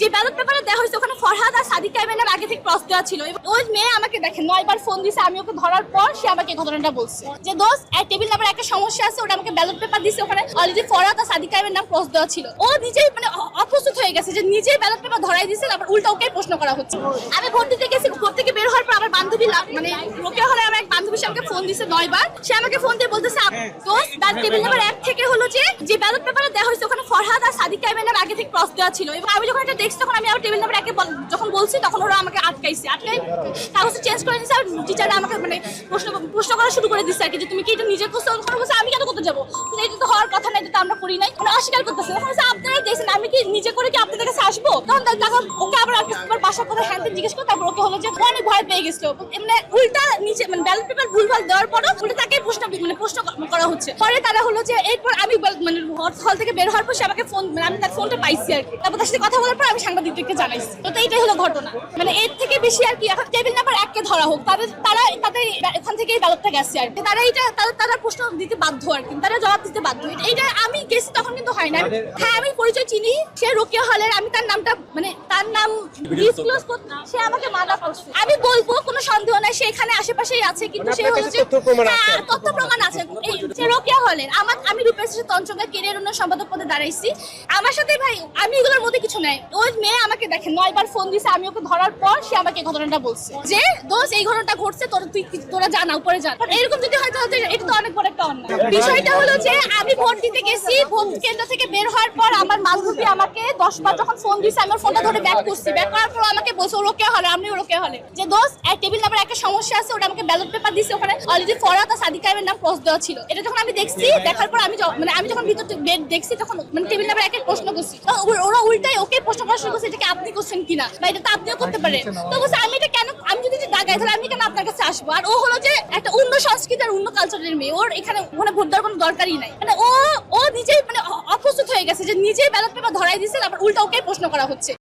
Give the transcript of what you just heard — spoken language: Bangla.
যে ব্যালট পেপারে দেওয়া হয়েছে ওখানে ফরহাদ আর সাদিক কাইমেনের আগে থেকে ক্রস দেওয়া ছিল। ওই মেয়ে আমাকে দেখেন নয়বার ফোন দিছে আমি ওকে ধরার পর সে আমাকে ঘটনাটা বলছে। যে এক টেবিল নাম্বার একটা সমস্যা আছে ওটা আমাকে ব্যালট পেপার দিছে ওখানে। অলরেডি ফরহাদ আর সাদিক কাইমের নাম ক্রস দেওয়া ছিল। ও নিজেই মানে অপ্রস্তুত হয়ে গেছে যে নিজেই ব্যালট পেপার ধরাই দিছে তারপর উল্টা ওকে প্রশ্ন করা হচ্ছে। আমি ভোট দিতে গেছি ভোট থেকে বের হওয়ার পর আমার বান্ধবী মানে রোকেয়া হলে আমার এক বান্ধবী সে আমাকে ফোন দিছে নয়বার। সে আমাকে ফোন দিয়ে বলতেছে দোস্ত ব্যালট টেবিল নাম্বার এক থেকে হলো যে যে ব্যালট পেপারে দেওয়া হয়েছে ওখানে ফরহাদ আর সাদিক থেকে ক্রস দেওয়া ছিল। এবং আমি যখন এটা দেখছি তখন আমি আমার টেবিল নাম্বার একে যখন বলছি, তখন ওরা আমাকে আটকাইছে। আটকাই কাগজটা চেঞ্জ করে দিচ্ছে আর টিচাররা আমাকে মানে প্রশ্ন প্রশ্ন করা শুরু করে দিচ্ছে আর কি, যে তুমি কি এটা নিজে প্রশ্ন তখন বলছে, আমি কেন করতে যাব? এটা তো হওয়ার কথা না, এটা তো আমরা করি নাই। ওরা অস্বীকার করতেছে। তখন আপনারা দেখছেন, আমি কি নিজে করে কি আপনাদের কাছে আসব? তখন তখন ওকে আবার একবার বাসার কথা হ্যান্ড জিজ্ঞেস করে তারপর ওকে হলো যে অনেক ভয় পেয়ে গেছিল মানে উল্টা নিচে মানে ব্যালট পেপার ভুলভাল দেওয়ার পরও উল্টা তাকে প্রশ্ন মানে প্রশ্ন করা হচ্ছে। পরে তারা হলো যে এরপর আমি মানে হল থেকে বের হওয়ার পর সে আমাকে ফোন মানে আমি তার ফোনটা পাইছি আর কি। তারপর তার সাথে কথা বলার পর আমি সাংবাদিকদেরকে জানাইছি। তো এইটাই হলো ঘটনা। মানে এর থেকে বেশি আর কি এখন টেবিল নাম্বার এককে ধরা হোক তাদের তারা তাদের এখান থেকে ব্যালটটা গেছে আর কি। তারা এইটা তারা তারা প্রশ্ন দিতে বাধ্য আর কি তারা জবাব দিতে বাধ্য। এইটা আমি গেছি তখন কিন্তু হয় না। হ্যাঁ আমি পরিচয় চিনি সে রোকেয়া হলের আমি তার নামটা মানে তার নাম ডিসক্লোজ করতে সে আমাকে মানা করছে। আমি বলব কোনো সন্দেহ নাই সে এখানে আশেপাশেই আছে কিন্তু সে আপনার হলো কাছে যে তথ্য প্রমাণ আছে হ্যাঁ। তথ্য প্রমাণ আছে। এই যে রোকেয়া হলের আমার আমি রূপেশ তঞ্চঙ্গা কেরিয়ার উন্নয়ন সম্পাদক পদে দাঁড়াইছি। আমার সাথে ভাই আমি এগুলোর মধ্যে কিছু নাই। ওই মেয়ে আমাকে দেখেন নয়বার ফোন দিছে আমি ওকে ধরার পর সে আমাকে এই ঘটনাটা বলছে। যে দোষ এই ঘটনাটা ঘটছে তোর তুই তোরা জানা উপরে জান এরকম যদি হয় তাহলে এটা তো অনেক বড় একটা অন্যায়। বিষয়টা হলো যে আমি ভোট দিতে গেছি ভোট কেন্দ্র থেকে বের হওয়ার পর আমার বান্ধবী আমাকে দশ বার যখন ফোন দিছে আমি ওর ফোনটা ধরে ব্যাক করছি। ব্যাক করার পর আমাকে বলছে ওরকে হলে আমি ওরকে হলে। যে দোষ এক টেবিল নাম্বার একটা সমস্যা আছে, ওটা আমাকে ব্যালট পেপার দিছে ওখানে। অলরেডি ফরাত আর সাদিক কাইমের নাম ক্রস দেওয়া ছিল। এটা যখন আমি দেখছি, দেখার পর আমি মানে আমি যখন ভিতর বেড দেখছি, তখন মানে টেবিল নাম্বার একের প্রশ্ন করছি। ওরা উল্টাই ওকে প্রশ্ন করা শুরু করছে, এটা কি আপনি করছেন কিনা? বা এটা তো আপনিও করতে পারেন। তো বলছে, আমি এটা কেন আমি যদি দাগাই, তাহলে আমি কেন আপনার কাছে আসব? আর ও হলো যে একটা অন্য সংস্কৃতি আর অন্য কালচারের মেয়ে। ওর এখানে ওখানে ভোট দেওয়ার কোনো দরকারই নাই। মানে ও ও নিজেই মানে অপ্রস্তুত হয়ে গেছে যে নিজেই ব্যালট পেপার ধরাই দিচ্ছে তারপর উল্টা ওকে প্রশ্ন করা হচ্ছে।